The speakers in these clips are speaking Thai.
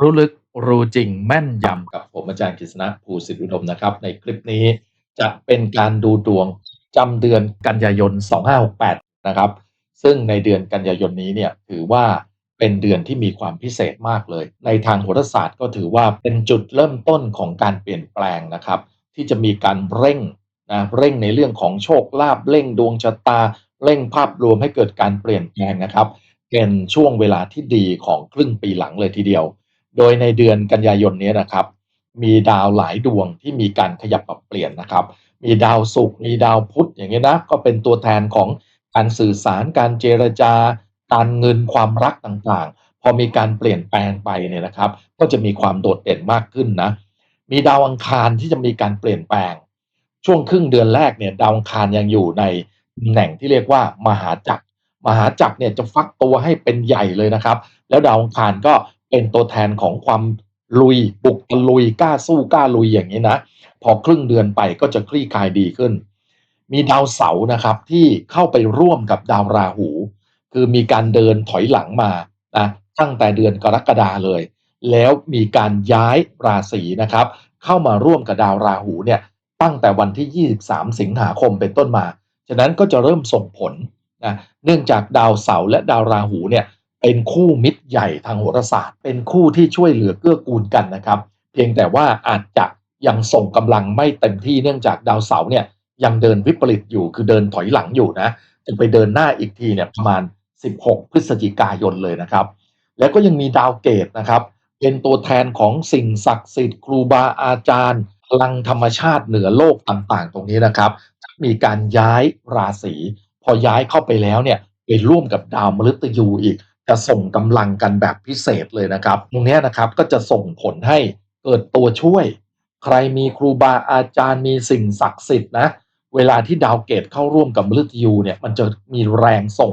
รู้ลึกรู้จริงแม่นยำกับผมอาจารย์กฤษณะภูสิทธิอุดมนะครับ ในคลิปนี้จะเป็นการดูดวงจำเดือนกันยายน 2568 นะครับ ซึ่งในเดือนกันยายนนี้เนี่ยถือว่าเป็นเดือนที่มีความพิเศษมากเลย ในทางโหราศาสตร์ก็ถือว่าเป็นจุดเริ่มต้นของการเปลี่ยนแปลงนะครับ ที่จะมีการเร่งนะเร่งในเรื่องของโชคลาภเร่งดวงชะตา เร่งภาพรวมให้เกิดการเปลี่ยนแปลงนะครับ เป็นช่วงเวลาที่ดีของครึ่งปีหลังเลยทีเดียว โดยในเดือนกันยายนนี้นะครับ มีดาวหลายดวงที่มีการขยับปรับเปลี่ยนนะครับ มีดาวศุกร์มีดาวพุธอย่างนี้นะก็เป็นตัวแทนของการสื่อสารการเจรจาการเงินความรักต่างๆ พอมีการเปลี่ยนแปลงไปเนี่ยนะครับ ก็จะมีความโดดเด่นมากขึ้นนะมีดาวอังคารที่จะมีการเปลี่ยนแปลง ช่วงครึ่งเดือนแรกเนี่ยดาวอังคารยังอยู่ในตำแหน่งที่เรียกว่ามหาจักรมหาจักรเนี่ยจะฟักตัวให้เป็นใหญ่เลยนะครับ แล้วดาวอังคารก็ เป็นตัวแทนของความลุยบุกตะลุยกล้าสู้กล้าลุยอย่างนี้นะ พอครึ่งเดือนไปก็จะคลี่คลายดีขึ้น มีดาวเสาร์นะครับที่เข้าไปร่วมกับดาวราหู คือมีการเดินถอยหลังมานะตั้งแต่เดือนกรกฎาเลย แล้วมีการย้ายราศีนะครับ เข้ามาร่วมกับดาวราหูเนี่ยตั้งแต่วันที่ 23 สิงหาคมเป็นต้นมา ฉะนั้นก็จะเริ่มส่งผลนะเนื่องจากดาวเสาร์และดาวราหูเนี่ยเป็นคู่มิตร ใหญ่ทางโหราศาสตร์ เป็นคู่ที่ช่วยเหลือเกื้อกูลกันนะครับ เพียงแต่ว่าอาจจะยังส่งกำลังไม่เต็มที่เนื่องจากดาวเสาร์เนี่ยยังเดินวิปริตอยู่คือเดินถอยหลังอยู่นะจะไปเดินหน้าอีกทีเนี่ยประมาณ 16 พฤศจิกายนเลยนะครับ แล้วก็ยังมีดาวเกตนะครับ เป็นตัวแทนของสิ่งศักดิ์สิทธิ์ครูบาอาจารย์พลังธรรมชาติเหนือโลกต่างๆ ตรงนี้นะครับ มีการย้ายราศีพอย้ายเข้าไปแล้วเนี่ยไปร่วมกับดาวมฤตยูอีก จะส่งกำลังกันแบบพิเศษเลยนะครับ ตรงนี้นะครับก็จะส่งผลให้เกิดตัวช่วย ใครมีครูบาอาจารย์มีสิ่งศักดิ์สิทธิ์นะเวลาที่ดาวเกตเข้าร่วมกับมฤตยูเนี่ยมันจะมีแรงส่ง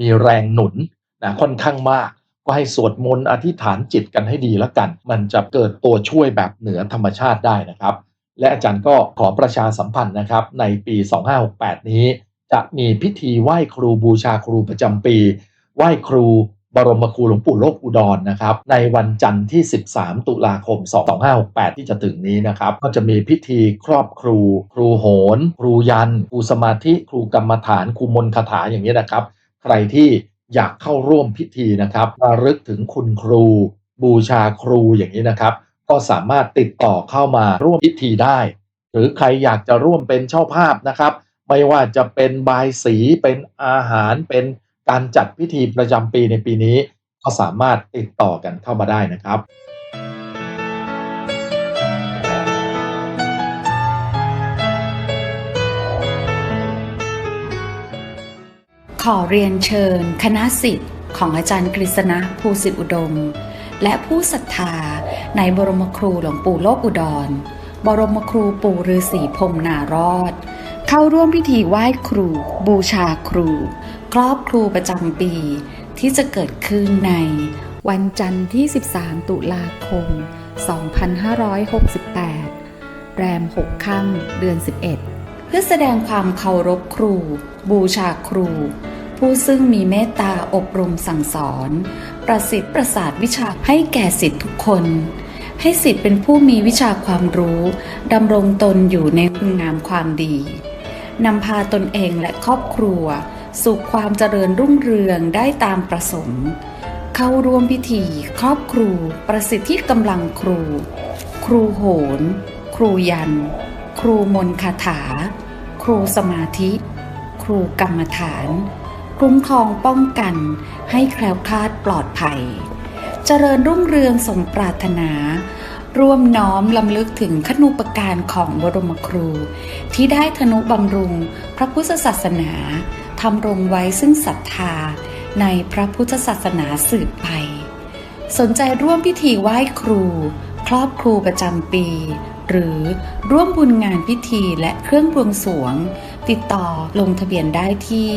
มีแรงหนุนนะค่อนข้างมาก ก็ให้สวดมนต์อธิษฐานจิตกันให้ดีแล้วกัน มันจะเกิดตัวช่วยแบบเหนือธรรมชาติได้นะครับ และอาจารย์ก็ขอประชาสัมพันธ์นะครับ ในปี 2568 นี้ จะมีพิธีไหว้ครูบูชาครูประจำปี ไหว้ครูบรมครูหลวงปู่โลกอุดรนะครับในวันจันทร์ที่ 13 ตุลาคม 2568 ที่จะถึงนี้นะครับก็จะมีพิธีครอบครู ครูโหน ครูยัน ครูสมาธิ ครูกรรมฐาน ครูมนคาถาอย่างนี้นะครับ ใครที่อยากเข้าร่วมพิธีนะครับระลึกถึงคุณครู บูชาครูอย่างนี้นะครับ ก็สามารถติดต่อเข้ามาร่วมพิธีได้ หรือใครอยากจะร่วมเป็นเจ้าภาพนะครับ ไม่ว่าจะเป็นบายสีเป็นอาหารเป็น การจัดพิธีประจำปีในปีนี้ ก็สามารถติดต่อกันเข้ามาได้นะครับขอเรียนเชิญ คณะสิทธิ์ของอาจารย์กฤษณะภูสิทธิอุดม และผู้ศรัทธาในบรมครูหลวงปู่โลกอุดร บรมครูปู่ฤาษีพรมนารอด เข้าร่วมพิธีไหว้ครู บูชาครู ครอบครูประจำปี ที่จะเกิดขึ้นในวันจันทร์ที่ 13 ตุลาคม 2568 แรม 6 ค่ำเดือน 11 เพื่อแสดงความเคารพครู บูชาครู ผู้ซึ่งมีเมตตาอบรมสั่งสอน ประสิทธิ์ประสาทวิชาให้แก่สิทธิทุกคน ให้สิทธิ์เป็นผู้มีวิชาความรู้ดำรงตนอยู่ในคุณงามความดีนำพาตนเองและครอบครัว สู่ความเจริญรุ่งเรืองได้ตามประสงค์ เข้าร่วมพิธี ครอบครู ประสิทธิกำลังครู ครูโหน ครูยัน ครูมนคาถา ครูสมาธิ ครูกรรมฐาน คุ้มครองป้องกันให้แคล้วคลาดปลอดภัย เจริญรุ่งเรืองสมปรารถนาร่วมน้อมลำลึกถึงขนุปการของบรมครู ที่ได้ธนุบำรุงพระพุทธศาสนา ทำรงไว้ซึ่งศรัทธาในพระพุทธศาสนาสืบไป สนใจร่วมพิธีไหว้ครู ครอบครูประจำปี หรือร่วมบุญงานพิธีและเครื่องบวงสรวง ติดต่อลงทะเบียนได้ที่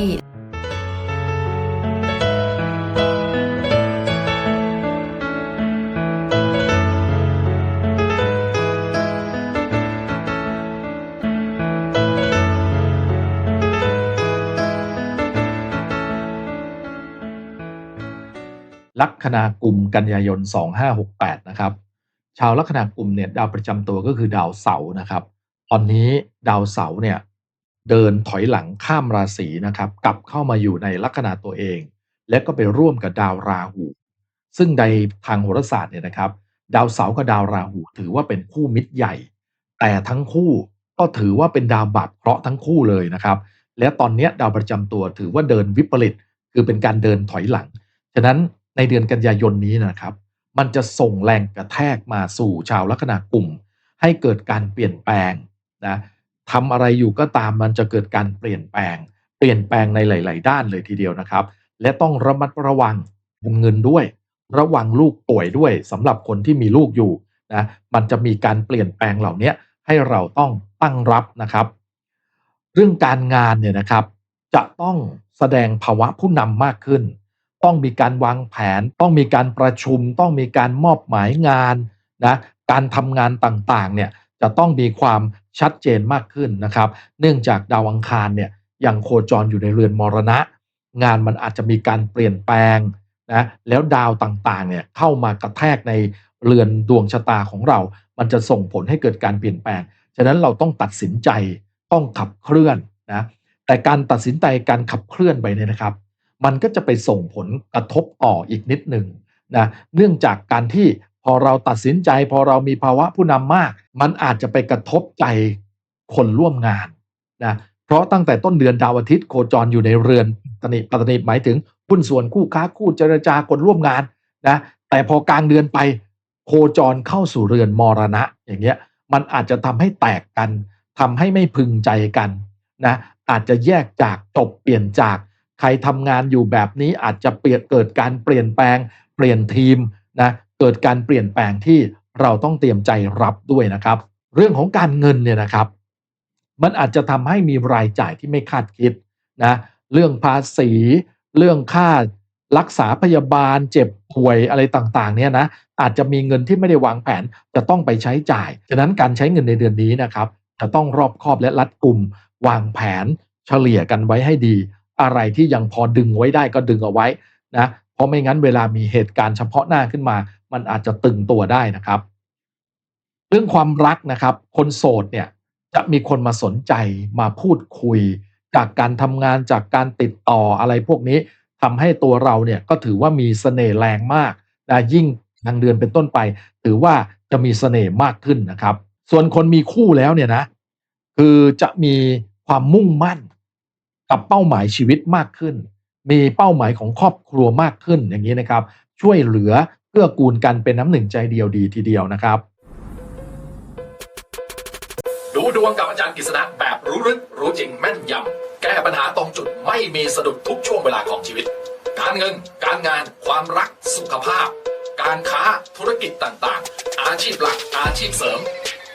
ลัคนากุมกันยายน 2568 นะครับ ชาวลัคนากุมเนี่ยดาวประจำตัวก็คือดาวเสาร์นะครับ ตอนนี้ดาวเสาร์เนี่ยเดินถอยหลังข้ามราศีนะครับ กลับเข้ามาอยู่ในลัคนาตัวเอง และก็ไปร่วมกับดาวราหู ซึ่งในทางโหราศาสตร์เนี่ยนะครับ ดาวเสาร์กับดาวราหู ถือว่าเป็นคู่มิตรใหญ่ แต่ทั้งคู่ก็ถือว่าเป็นดาวบาปเคราะห์ทั้งคู่เลยนะครับ และตอนนี้ดาวประจำตัวถือว่าเดินวิปริตคือเป็นการเดินถอยหลัง ฉะนั้น ในเดือนกันยายนนี้นะครับ มันจะส่งแรงกระแทกมาสู่ชาวลัคนากลุ่ม ให้เกิดการเปลี่ยนแปลงนะทำอะไรอยู่ก็ตามมันจะเกิดการเปลี่ยนแปลง เปลี่ยนแปลงในหลาย ๆ ด้านเลยทีเดียวนะครับ และต้องระมัดระวังเงินด้วย ระวังลูกป่วยด้วยสำหรับคนที่มีลูกอยู่นะมันจะมีการเปลี่ยนแปลงเหล่านี้ให้เราต้องตั้งรับนะครับ เรื่องการงานเนี่ยนะครับ จะต้องแสดงภาวะผู้นำมากขึ้น ต้องมีการวางแผน ต้องมีการประชุม ต้องมีการมอบหมายงานนะการทำงานต่างๆเนี่ยจะต้องมีความชัดเจนมากขึ้นนะครับ เนื่องจากดาวอังคารเนี่ยยังโคจรอยู่ในเรือนมรณะ งานมันอาจจะมีการเปลี่ยนแปลงนะแล้วดาวต่างๆเนี่ยเข้ามากระแทกในเรือนดวงชะตาของเรา มันจะส่งผลให้เกิดการเปลี่ยนแปลง ฉะนั้นเราต้องตัดสินใจต้องขับเคลื่อนนะแต่การตัดสินใจการขับเคลื่อนไปเนี่ยนะครับ มันก็จะไปส่งผลกระทบต่ออีกนิดหนึ่งนะเนื่องจากการที่พอเราตัดสินใจ พอเรามีภาวะผู้นำมาก มันอาจจะไปกระทบใจคนร่วมงานนะเพราะตั้งแต่ต้นเดือนดาวอาทิตย์โคจรอยู่ในเรือนปตนิปตนิหมายถึงหุ้นส่วนคู่ค้าคู่เจรจาคนร่วมงานนะแต่พอกลางเดือนไปโคจรเข้าสู่เรือนมรณะ อย่างเงี้ยมันอาจจะทำให้แตกกันทำให้ไม่พึงใจกันนะอาจจะแยกจากจบเปลี่ยนจาก ใครทำงานอยู่แบบนี้อาจจะเปลี่ยนเกิดการเปลี่ยนแปลง เปลี่ยนทีมนะเกิดการเปลี่ยนแปลงที่เราต้องเตรียมใจรับด้วยนะครับ เรื่องของการเงินเนี่ยนะครับ มันอาจจะทำให้มีรายจ่ายที่ไม่คาดคิดนะเรื่องภาษี เรื่องค่ารักษาพยาบาล เจ็บป่วยอะไรต่างๆเนี่ยนะอาจจะมีเงินที่ไม่ได้วางแผนจะต้องไปใช้จ่ายฉะนั้นการใช้เงินในเดือนนี้นะครับจะต้องรอบคอบและรัดกุมวางแผนเฉลี่ยกันไว้ให้ดี อะไรที่ยังพอดึงไว้ได้ก็ดึงเอาไว้นะเพราะไม่งั้นเวลามีเหตุการณ์เฉพาะหน้าขึ้นมา มันอาจจะตึงตัวได้นะครับ เรื่องความรักนะครับ คนโสดเนี่ยจะมีคนมาสนใจมาพูดคุย จากการทำงานจากการติดต่ออะไรพวกนี้ทำให้ตัวเราเนี่ยก็ถือว่ามีเสน่ห์แรงมากนะยิ่งทางเดือนเป็นต้นไป ถือว่าจะมีเสน่ห์มากขึ้นนะครับ ส่วนคนมีคู่แล้วเนี่ยนะ คือจะมีความมุ่งมั่น กับเป้าหมายชีวิตมากขึ้น มีเป้าหมายของครอบครัวมากขึ้นอย่างนี้นะครับ ช่วยเหลือเพื่อกูลกันเป็นน้ำหนึ่งใจเดียวดีทีเดียวนะครับ ดูดวงกับอาจารย์กฤษณะแบบรู้ลึกรู้จริงแม่นยำแก้ปัญหาตรงจุดไม่มีสะดุดทุกช่วงเวลาของชีวิต การเงิน การงาน ความรักสุขภาพ การค้าธุรกิจต่างๆ อาชีพหลักอาชีพเสริม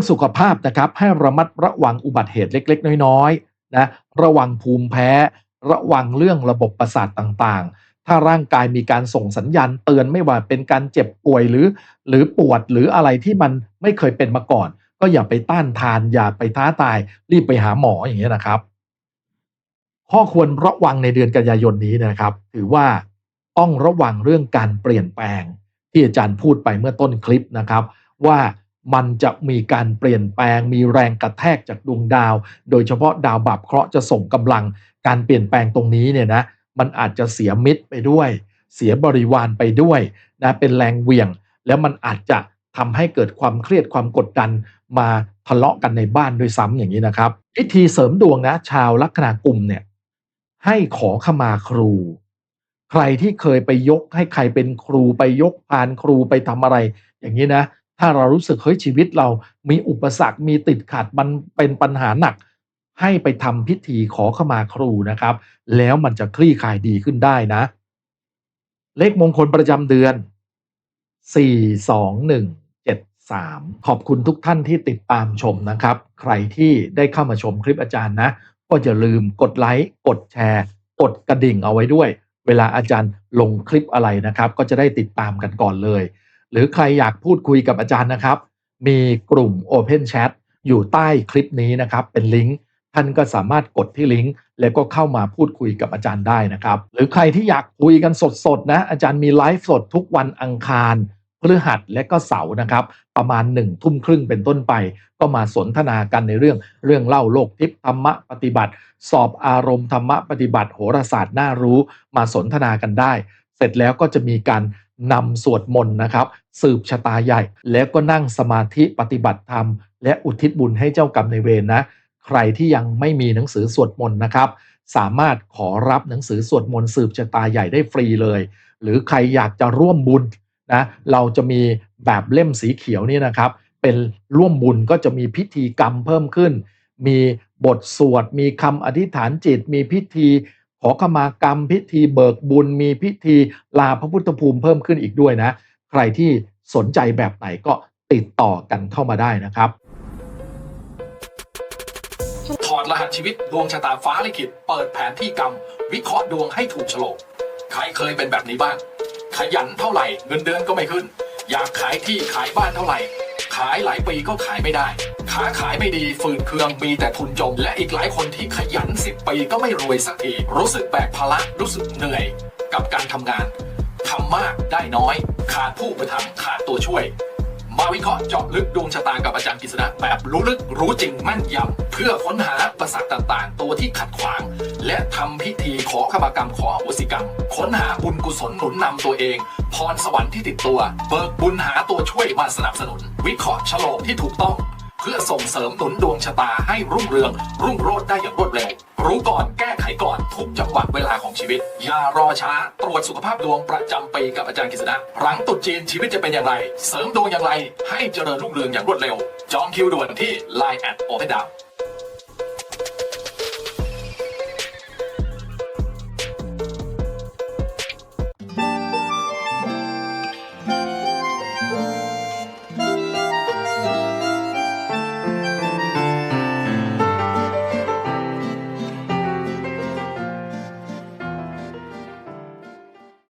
รื่องสุขภาพนะครับให้ระมัดระวังอุบัติเหตุเล็ก ๆ น้อยๆนะระวังภูมิแพ้ ระวังเรื่องระบบประสาทต่างๆ ถ้าร่างกายมีการส่งสัญญาณเตือนไม่ว่าเป็นการเจ็บป่วยหรือ หรือปวดหรืออะไรที่มันไม่เคยเป็นมาก่อน ก็อย่าไปต้านทาน อย่าไปท้าตาย รีบไปหาหมออย่างเงี้ยนะครับ ข้อควรระวังในเดือนกันยายนนี้นะครับ ถือว่าต้องระวังเรื่องการเปลี่ยนแปลง ที่อาจารย์พูดไปเมื่อต้นคลิปนะครับ ว่า มันจะมีการเปลี่ยนแปลงมีแรงกระแทกจากดวงดาว โดยเฉพาะดาวบาปเคราะห์จะส่งกำลังการเปลี่ยนแปลงตรงนี้เนี่ยนะมันอาจจะเสียมิตรไปด้วย เสียบริวารไปด้วยนะเป็นแรงเหวี่ยง แล้วมันอาจจะทำให้เกิดความเครียดความกดดันมาทะเลาะกันในบ้านด้วยซ้ำอย่างนี้นะครับพิธีเสริมดวงนะ ชาวลัคนากุมเนี่ยให้ขอขมาครู ใครที่เคยไปยกให้ใครเป็นครูไปยกพานครูไปทำอะไร อย่างนี้นะ ถ้าเรารู้สึกเฮ้ยชีวิตเรามีอุปสรรคมีติดขัดมันเป็นปัญหาหนัก ให้ไปทำพิธีขอขมาครูนะครับ แล้วมันจะคลี่คลายดีขึ้นได้นะ เลขมงคลประจำเดือน 4 2 1 7 3ขอบคุณทุกท่านที่ติดตามชมนะครับ ใครที่ได้เข้ามาชมคลิปอาจารย์นะ ก็อย่าลืมกดไลค์ กดแชร์ กดกระดิ่งเอาไว้ด้วย เวลาอาจารย์ลงคลิปอะไรนะครับ ก็จะได้ติดตามกันก่อนเลย หรือใครอยากพูดคุยกับอาจารย์นะครับ มีกลุ่ม Open Chat อยู่ใต้คลิปนี้นะครับ เป็นลิงก์ท่านก็สามารถกดที่ลิงก์แล้วก็เข้ามาพูดคุยกับอาจารย์ได้นะครับ หรือใครที่อยากคุยกันสดๆนะ อาจารย์มีไลฟ์สดทุกวันอังคารพฤหัสและก็เสาร์นะครับ ประมาณหนึ่งทุ่มครึ่งเป็นต้นไป ก็มาสนทนากันในเรื่องเรื่องเล่าโลกทิพย์ธรรมะปฏิบัติ สอบอารมณ์ธรรมะปฏิบัติโหราศาสตร์น่ารู้ มาสนทนากันได้ เสร็จแล้วก็จะมีการ นำสวดมนต์นะครับ สืบชะตาใหญ่ แล้วก็นั่งสมาธิปฏิบัติธรรม และอุทิศบุญให้เจ้ากรรมในเวรนะ ใครที่ยังไม่มีหนังสือสวดมนต์นะครับ สามารถขอรับหนังสือสวดมนต์สืบชะตาใหญ่ได้ฟรีเลย หรือใครอยากจะร่วมบุญนะเราจะมีแบบเล่มสีเขียวนี่นะครับ เป็นร่วมบุญก็จะมีพิธีกรรมเพิ่มขึ้น มีบทสวด มีคำอธิษฐานจิต มีพิธี ขอขมากรรมพิธีเบิกบุญมีพิธีลาพระพุทธภูมิเพิ่มขึ้นอีกด้วยนะ ใครที่สนใจแบบไหนก็ติดต่อกันเข้ามาได้นะครับถอดรหัสชีวิตดวงชะตาฟ้าลิขิตเปิดแผนที่กรรม วิเคราะห์ดวงให้ถูกโฉลกใครเคยเป็นแบบนี้บ้าง ขยันเท่าไหร่เงินเดือนก็ไม่ขึ้น อยากขายที่ขายบ้านเท่าไหร่ายหลายปีก็ขายไม่ได้ค้าขายไม่ดีฝืนเคืองมีแต่ทุนจม และอีกหลายคนที่ขยัน10ปีก็ไม่รวยสักทีรู้สึกแบกภาระรู้สึกเหนื่อย กับการทำงานทำมากได้น้อย ขาดผู้ประทับขาดตัวช่วย มาวิเคราะห์เจาะลึกดวงชะตากับอาจารย์กฤษณะแบบรู้ลึกรู้จริงแม่นยำเพื่อค้นหาประสาทต่างๆ ตัวที่ขัดขวาง และทำพิธีขอขมากรรมขออโหสิกรรม ค้นหาบุญกุศลหนุนนำตัวเอง พรสวรรค์ที่ติดตัว เบิกบุญหาตัวช่วยมาสนับสนุน วิเคราะห์ฉลกที่ถูกต้อง เพื่อส่งเสริมหนุนดวงชะตาให้รุ่งเรือง รุ่งโรจน์ได้อย่างรวดเร็ว รู้ก่อนแก้ไขก่อนทุกจังหวะเวลาของชีวิต อย่ารอช้า ตรวจสุขภาพดวงประจำปีกับอาจารย์กฤษณะหลังตุดจีนชีวิตจะเป็นอย่างไร เสริมดวงอย่างไร ให้เจริญรุ่งเรืองอย่างรวดเร็ว จองคิวด่วนที่ Line แอดโอเพนดาว